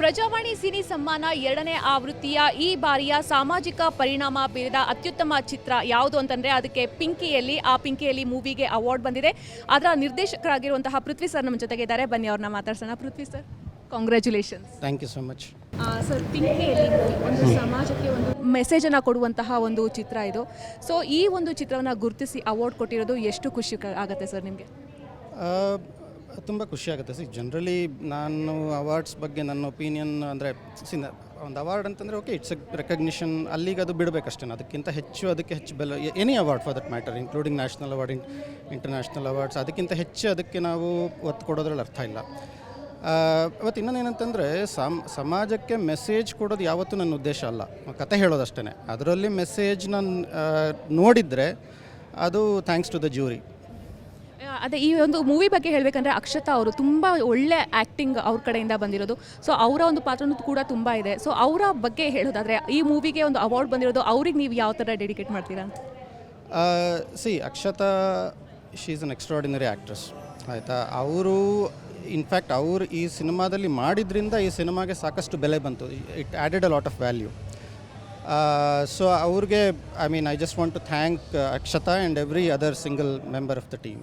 Prajavani cine ಸಮ್ಮಾನ ಎರಡನೇ ಆವೃತ್ತಿಯ ಈ ಬಾರಿಯ ಸಾಮಾಜಿಕ ಪರಿಣಾಮ ಬೀರಿದ ಅತ್ಯುತ್ತಮ ಚಿತ್ರ ಯಾವುದು ಅಂತಂದ್ರೆ ಅದಕ್ಕೆ ಪಿಂಕಿಯಲ್ಲಿ ಆ ಪಿಂಕಿಯಲ್ಲಿ ಮೂವಿಗೆ ಅವಾರ್ಡ್ ಬಂದಿದೆ. ಅದರ ನಿರ್ದೇಶಕರಾಗಿರುವಂತಹ ಪೃಥ್ವಿ ಸರ್ ನಮ್ಮ ಜೊತೆಗೆ ಇದ್ದಾರೆ. ಬನ್ನಿ ಅವ್ರನ್ನ ಮಾತಾಡ್ಸೋಣ. Prithvi sir congratulations thank you so much sir ಪಿಂಕಿಯಲ್ಲಿ ಒಂದು ಸಮಾಜಕ್ಕೆ ಒಂದು ಮೆಸೇಜನ್ನು ಕೊಡುವಂತಹ ಒಂದು ಚಿತ್ರ ಇದು. ಸೊ ಈ ಒಂದು ಚಿತ್ರವನ್ನು ಗುರುತಿಸಿ ಅವಾರ್ಡ್ ಕೊಟ್ಟಿರೋದು ಎಷ್ಟು ಖುಷಿ ಆಗುತ್ತೆ ಸರ್ ನಿಮಗೆ? ತುಂಬ ಖುಷಿಯಾಗುತ್ತೆ. ಸಿ ಜನರಲಿ ನಾನು ಅವಾರ್ಡ್ಸ್ ಬಗ್ಗೆ ನನ್ನ ಒಪಿನಿಯನ್ ಅಂದರೆ ಒಂದು ಅವಾರ್ಡ್ ಅಂತಂದರೆ ಓಕೆ ಇಟ್ಸ್ ಎ ರೆಕಗ್ನಿಷನ್ ಅಲ್ಲಿಗೆ ಅದು ಬಿಡಬೇಕಷ್ಟೇ ಅದಕ್ಕಿಂತ ಹೆಚ್ಚು, ಅದಕ್ಕೆ ಹೆಚ್ಚು ಬೆಲೆ any award for that matter including national award international awards ಅದಕ್ಕಿಂತ ಹೆಚ್ಚು ಅದಕ್ಕೆ ನಾವು ಒತ್ತು ಕೊಡೋದ್ರಲ್ಲಿ ಅರ್ಥ ಇಲ್ಲ. ಅವತ್ತು ಇನ್ನೊಂದೇನಂತಂದರೆ, ಸಮ್, ಸಮಾಜಕ್ಕೆ ಮೆಸೇಜ್ ಕೊಡೋದು ಯಾವತ್ತೂ ನನ್ನ ಉದ್ದೇಶ ಅಲ್ಲ. ಕತೆ ಹೇಳೋದಷ್ಟೇ ಅದರಲ್ಲಿ ಮೆಸೇಜ್ನ ನೋಡಿದರೆ ಅದು ಥ್ಯಾಂಕ್ಸ್ ಟು ದ ಜ್ಯೂರಿ ಅದೇ ಈ ಒಂದು ಮೂವಿ ಬಗ್ಗೆ ಹೇಳಬೇಕಂದ್ರೆ ಅಕ್ಷತಾ ಅವರು ತುಂಬ ಒಳ್ಳೆ ಆ್ಯಕ್ಟಿಂಗ್ ಅವ್ರ ಕಡೆಯಿಂದ ಬಂದಿರೋದು. ಸೊ ಅವರ ಒಂದು ಪಾತ್ರನೂ ಕೂಡ ತುಂಬ ಇದೆ. ಸೊ ಅವರ ಬಗ್ಗೆ ಹೇಳೋದಾದರೆ ಈ ಮೂವಿಗೆ ಒಂದು ಅವಾರ್ಡ್ ಬಂದಿರೋದು ಅವ್ರಿಗೆ ನೀವು ಯಾವ ಥರ ಡೆಡಿಕೇಟ್ ಮಾಡ್ತೀರಾ? See Akshata she is an extraordinary actress ಆಯಿತಾ? ಅವರು ಇನ್ಫ್ಯಾಕ್ಟ್ ಅವರು ಈ ಸಿನಿಮಾದಲ್ಲಿ ಮಾಡಿದ್ರಿಂದ ಈ ಸಿನಿಮಾಗೆ ಸಾಕಷ್ಟು ಬೆಲೆ ಬಂತು. It added a lot of value so ಅವ್ರಿಗೆ I mean I just want to thank Akshata and every other single member of the team